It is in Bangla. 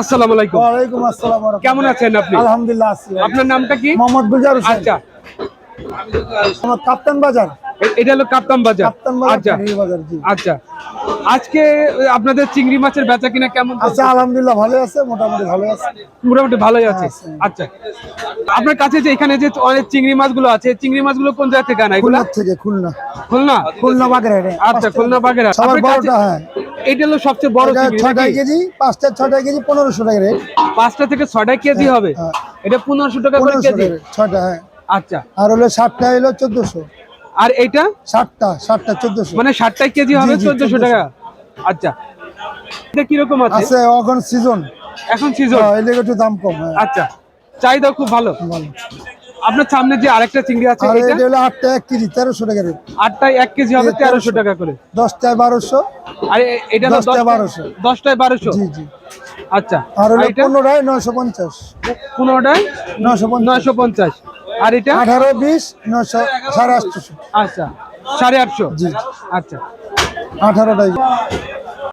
আসসালামু আলাইকুম। ওয়ালাইকুম আসসালাম কেমন আছেন আপনি? আলহামদুলিল্লাহ আছি আপনার নামটা কি? মোহাম্মদ গুলজার হোসেন। আচ্ছা। আমার কাপ্তান বাজার। এটা হলো কাপ্তান বাজার। কাপ্তান বাজার আচ্ছা। পাটুরি বাজার জি। আচ্ছা। আজকে আপনাদের চিংড়ি মাছের বেচা কিনা কেমন? আচ্ছা আলহামদুলিল্লাহ ভালো আছে মোটামুটি ভালো আছে। মোটামুটি ভালোই আছে। আছে। আচ্ছা। আপনার কাছে যে এখানে যে অনেক চিংড়ি মাছগুলো আছে চিংড়ি মাছগুলো কোন জায়গা থেকে আনা? এগুলো? থেকে খুলনা। খুলনা? খুলনা বাগেরহাটে। আচ্ছা খুলনা বাগেরা সবার বড়টা হ্যাঁ। এটা হলো সবচেয়ে বড় এটা নাকি? কেজি পাঁচটা ছটাই কেজি পনেরোশো টাকা রেট পাঁচটা থেকে ছয়টা কেজি হবে? হ্যাঁ। এটা পনেরোশো টাকা করে কেজি? ছটা হ্যাঁ। আচ্ছা। আর হলো ষাটটা হলো চোদ্দশো। আর এইটা ষাটটা ষাটটা চোদ্দশো। মানে ষাটটা কেজি হবে চোদ্দশো টাকা? আচ্ছা। এটা কীরকম আছে? আছে এখন সিজন এখন সিজন এলে একটু দাম কম হ্যাঁ। আচ্ছা। চাহিদা খুব ভালো? ভালো। আপনার সামনে যে আরেকটা চিংড়ি আছে এটা হলো আটটা এক কেজি তেরোশো টাকা রেট। আটটায় এক কেজি হবে তেরোশো। 1300 টাকা করে। দশটায় বারোশো। আর এ- এটা দশটায় দশটায় 1200 দশটায় বারোশো? জি জি। আচ্ছা। আর হলো এটা? পনেরোটায় নয়শো পঞ্চাশ। পনেরোটায় নয়শো পঞ্চাশ। নয়শো পঞ্চাশ। আর এটা? আঠারো বিশ নয়শো সাড়ে আটশোশো আচ্ছা সাড়ে আটশো। জি। আচ্ছা। আঠারোটাই।